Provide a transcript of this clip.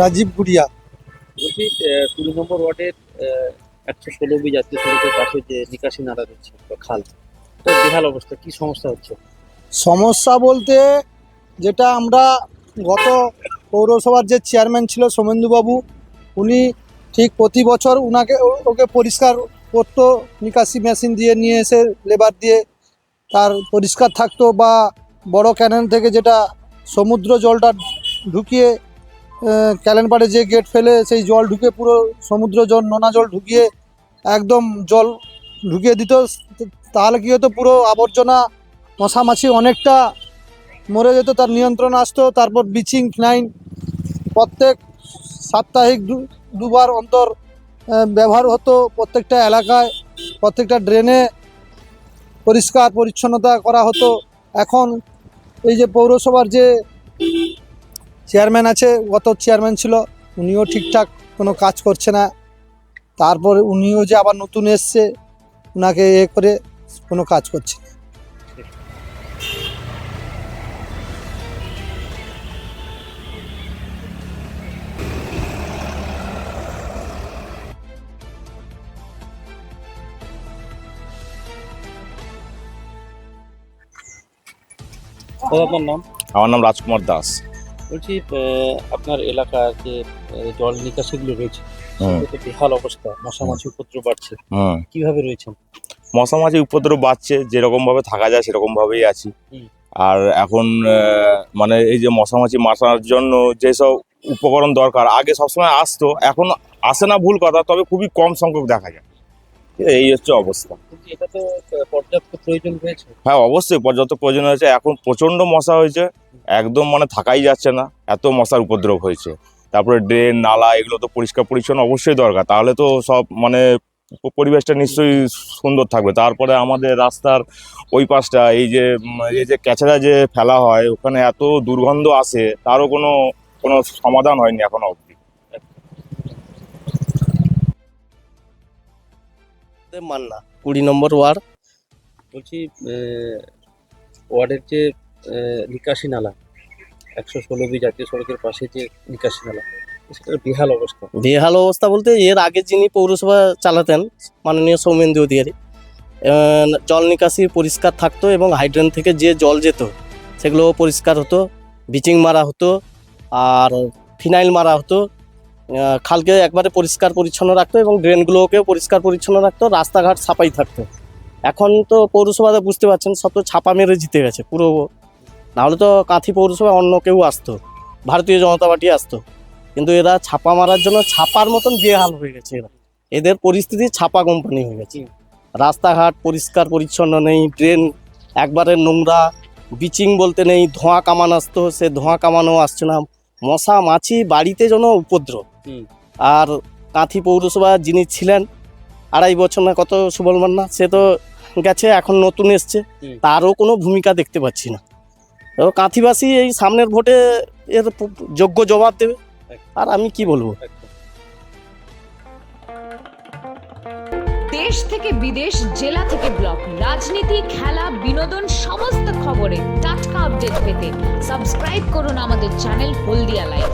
রাজীব গুড়িয়া। বলছি কুড়ি নম্বর ওয়ার্ডের একশো ষোলো বি জাতীয় সড়কের পাশে যে নিকাশি নালা রয়েছে বা খাল তো বেহাল অবস্থা কি সমস্যা হচ্ছে? সমস্যা বলতে যেটা আমরা গত পৌরসভার যে চেয়ারম্যান ছিল সোমেন্দুবাবু, উনি ঠিক প্রতি বছর উনাকে ও- ওকে পরিষ্কার করতো নিকাশি মেশিন দিয়ে নিয়ে এসে লেবার দিয়ে তার পরিষ্কার থাকতো বা বড় ক্যানেল থেকে যেটা সমুদ্র জলটা ঢুকিয়ে ক্যালেন পাড়ে যে গেট ফেলে সেই জল ঢুকে পুরো সমুদ্র জল, নোনা জল ঢুকিয়ে একদম জল ঢুকিয়ে দিত। তাহলে কি হতো, পুরো আবর্জনা মশামাছি অনেকটা মরে যেত, তার নিয়ন্ত্রণ আসতো, তারপর ব্লিচিং ফিনাইন প্রত্যেক সাপ্তাহিক দুবার অন্তর ব্যবহার হতো প্রত্যেকটা এলাকায়, প্রত্যেকটা ড্রেনে পরিষ্কার পরিচ্ছন্নতা করা হতো এখন এই যে পৌরসভার যে চেয়ারম্যান আছে, গত চেয়ারম্যান ছিল, উনিও ঠিকঠাক কোনো কাজ করছে না তারপরে উনিও যে আবার নতুন এসছে ওনাকে এ করে কোনো কাজ করছে না। আপনার নাম? আমার নাম রাজকুমার দাস। বলছি আপনার এলাকার যে জল নিকাশিগুলো রয়েছে বেহাল অবস্থা মশামাছি উপদ্রব বাড়ছে। কীভাবে রয়েছেন মশা মাছি উপদ্রব বাড়ছে যেরকম ভাবে থাকা যায় সেরকম ভাবেই আছি আর এখন মানে এই যে মশা মাছি মারার জন্য যেসব উপকরণ দরকার আগে সবসময় আসতো এখন আসে না ভুল কথা তবে খুবই কম সংখ্যক দেখা যায়। এই হচ্ছে অবস্থা। এটা তো পর্যাপ্ত প্রয়োজন রয়েছে? হ্যাঁ অবশ্যই পর্যাপ্ত প্রয়োজন হয়েছে এখন প্রচণ্ড মশা হয়েছে একদম মানে থাকাই যাচ্ছে না এত মশার উপদ্রব হয়েছে। তারপরে ড্রেন নালা এগুলো তো পরিষ্কার পরিচ্ছন্ন অবশ্যই দরকার। তাহলে তো সব মানে পরিবেশটা নিশ্চয়ই সুন্দর থাকবে। তারপরে আমাদের রাস্তার ওই পাশটা এই যে এই যে ক্যাচড়া যে ফেলা হয় ওখানে এত দুর্গন্ধ আসে তারও কোনো কোনো সমাধান হয়নি এখনও অবধি মান্না। কুড়ি নম্বর ওয়ার্ড। বলছি ওয়ার্ডের যে নিকাশি নালা, একশো ষোলো বি জাতীয় সড়কের পাশে যে নিকাশি নালা, সেটার বেহাল অবস্থা। বেহাল অবস্থা বলতে, এর আগে যিনি পৌরসভা চালাতেন, মাননীয় সৌমেন্দু অধিকারী জল নিকাশি পরিষ্কার থাকতো এবং হাইড্রেন থেকে যে জল যেত সেগুলো পরিষ্কার হতো, ব্লিচিং মারা হতো, আর ফিনাইল মারা হতো খালকে একবারে পরিষ্কার পরিচ্ছন্ন রাখতো এবং ড্রেনগুলোকেও পরিষ্কার পরিচ্ছন্ন রাখতো, রাস্তাঘাট ছাপাই থাকতো। এখন তো পৌরসভাতে বুঝতে পারছেন, সব তো ছাপা মেরে জিতে গেছে পুরো। নাহলে তো কাঁথি পৌরসভায় অন্য কেউ আসতো, ভারতীয় জনতা পার্টি আসতো। কিন্তু এরা ছাপা মারার জন্য ছাপার মতন বেহাল হয়ে গেছে এরা। এদের পরিস্থিতি ছাপা কোম্পানি হয়ে গেছে। রাস্তাঘাট পরিষ্কার পরিচ্ছন্ন নেই, ড্রেন একবারে নোংরা, বিচিং বলতে নেই, ধোঁয়া কামান আসতো, সে ধোঁয়া কামানো আসছে না। মশা মাছি বাড়িতে যেন উপদ্রব। আর কাঁথি পৌরসভা যিনি ছিলেন আড়াই বছর না কত সুবল মান্না সে তো গেছে এখন নতুন এসছে। তারও কোনো ভূমিকা দেখতে পাচ্ছি না। তো কাঁথিবাসী এই সামনের ভোটে এর যোগ্য জবাব দেবে। আর আমি কি বলব? দেশ থেকে বিদেশ জেলা থেকে ব্লক রাজনীতি খেলা বিনোদন সমস্ত খবরে টাটকা আপডেট পেতে সাবস্ক্রাইব করুন আমাদের চ্যানেল হলদিয়া লাইভ